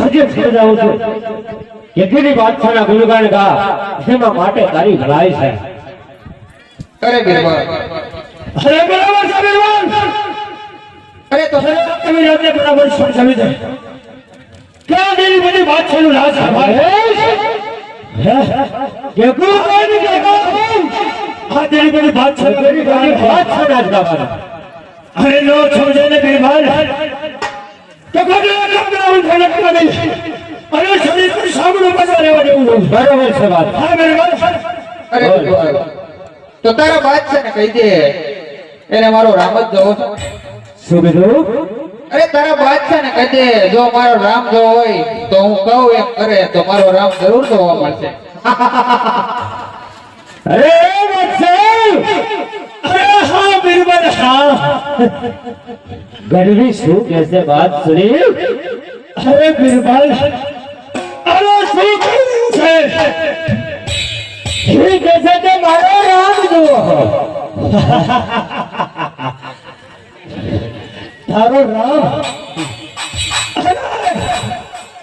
હજી સમજાવું છું કેટલી બાદશાહના ગુણગાન ગા જેમાં માટે તારી ભલાઈ છે. અરે બિરબલ અરે બરાબર છે બિરબલ અરે તો તમે રાતે બરાબર સમજાવી દે? ક્યાં ગઈ બધી બાદશાહનું રાજ સંભાળે કે કોણ કે કોણ આ તેરી બધી બાદશાહ બાદશાહ રાજ ગાવાના. અરે નો સમજે ને ભાઈ. તો કદે હું ફરક કદે અરે શરીર પર સામનો પસાર રહેવા દેવું બરાબર છે વાત. હા બિરબલ અરે તો તારા બાદશાહ ને કહી દે. એને મારો રામ જ જવો છે. શું કીધું? અરે તારા બાદશાહ ને કહી દે. જો મારો રામ જો હોય તો હું કહું એમ કરે તો મારો રામ જરૂર જોવા મળશે. અરે વત્સલ અરે હા બિરબલ હા ગઢવી શું કહેશે વાત સુની? અરે બિરબલ અરે શું કહ્યું છે? શું કહેશે કે મારો રામ જુઓ? તારો રામ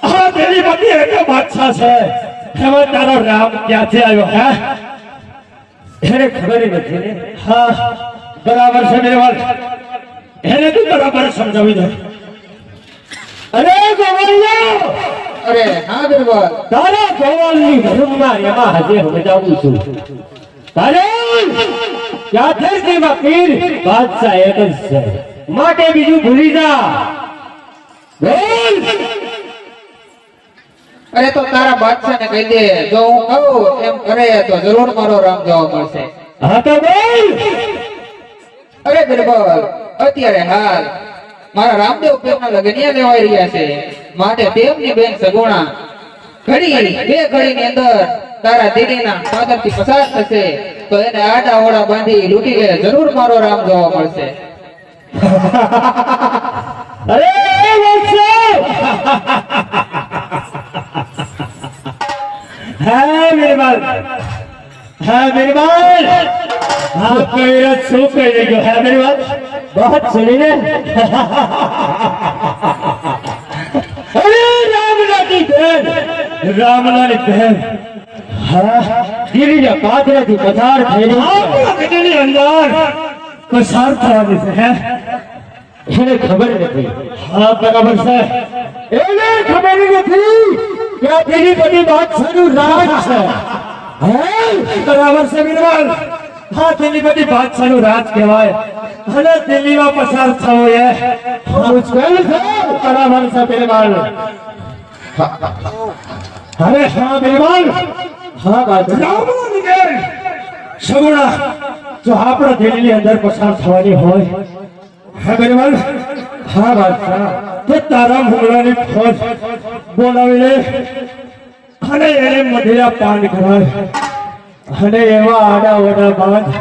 હા પેલી બધી એક બાદશાહ છે. એમાં તારો રામ ક્યાંથી આવ્યો હે? એને ખબર નથી ને? હા બરાબર છે મેરવાલ એને તું બરાબર સમજાવી દે. અરે ગોવાલિયો અરે હા બિરબલ તારા ગોવાલની ભૂમમાં એમાં હજે સમજાવું છું. તારે તેમાં પીર બાદશાહ એક જ છે. માટે બીજું ભૂલી જા. બોલ! અરે તો તારા બાદશાહ ને કહી દે જો હું કહું એમ કરે તો જરૂર મારો રામ જોવા મળશે. હા તો બોલ! અરે બિરબલ અત્યારે હાલ મારા રામદેવ પ્રેમના લગનિયા લેવાઈ રહ્યા છે. માટે તેમની બેન સગુણા ઘડી, બે ઘડીની અંદર તારા દીદીના પાદરથી પસાર થશે. તો એને આડા ઓડા બાંધી લૂટી લે જરૂર મારો રામ જોવા મળશે. અરે વત્સો હા મેરબાન હા મેરબાન હા કઈરત શું કહી રહ્યો હા મેરબાન બહુત સુની ને અરે રામલાની બહેન રામલાની બહેન હા ગીરીના પાથરેથી પસાર થઈને આપણા પેટની અંદર પસાર થવાની છે હે એને ખબર નથી હા બરાબર છે એને ખબર નથી કે આ પેલી બધી બાદશાહનું રાજ છે હે બરાબર છે બિરબલ હા તેની બધી બાદશાહનું રાજ કહેવાય. અને દિલ્હીમાં પસાર થયો એ. મુશ્કેલ છે. બરાબર છે બિરબલ અરે હા બિરબલ હા બાજુ રામની સગુણા જો આપણા દિલ્હીની અંદર પસાર થવાની હોય. હા બિરબલ હા બાદશાહ તો તારા મુગલાની ફોજ બોલાવી લે. અને એને મધેરા પાન કરાય. અને એવા આડા ઓડા બાંધ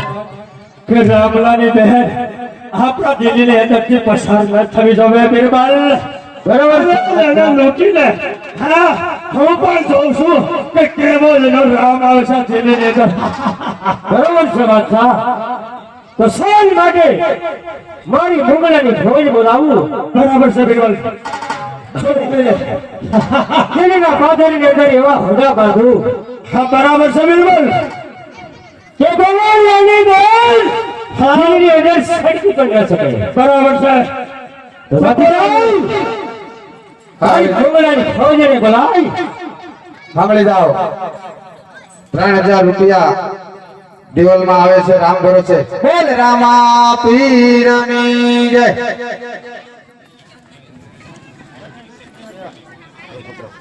કે રામલાની બહેન આપણા દિલ્હીની અંદરથી પસાર ન થવી જોવે બિરબલ બરાબર એને લૂંટીને હા, હું પણ જોઉં છું કે કેવો એનો રામ આવશે દિલ્હીની અંદર. બરાબર છે વાત તો સાંજ માટે મારી મુગલાની ફોજ બોલાવું. બરાબર છે બિરબલ કેરીના પાથરની અંદર એવા હોડા બાધુ. હા બરાબર છે બિરબલ કે ગોવાળિયાની બોલ હાની અંદર સડકી પણ ન શકે. બરાબર છે. તો બાકી હાઈ મુગલાની ફોજને બોલાય. સાંભળી જાઓ. ત્રણ હજાર રૂપિયા દિવાલમાં આવે છે રામ ભરોસે. બોલ રામા પીરની જય.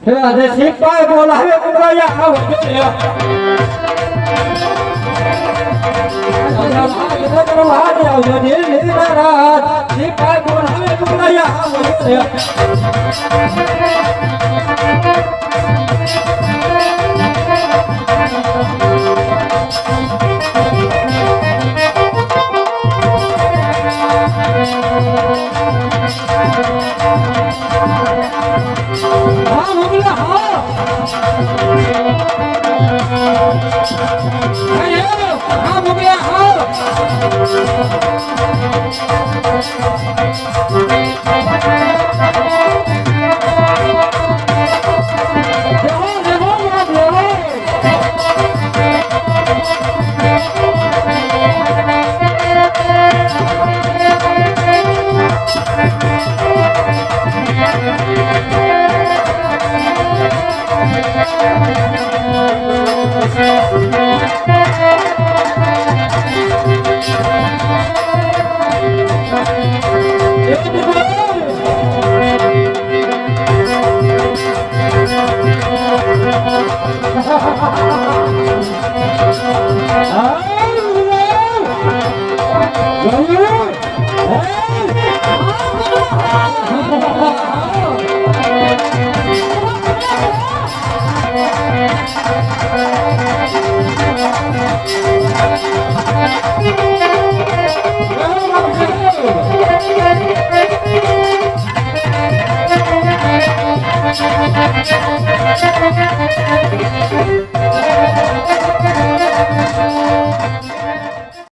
આજે સિપાઈ બોલાવે મુગલાયા આવો હા મોકલ્યા હા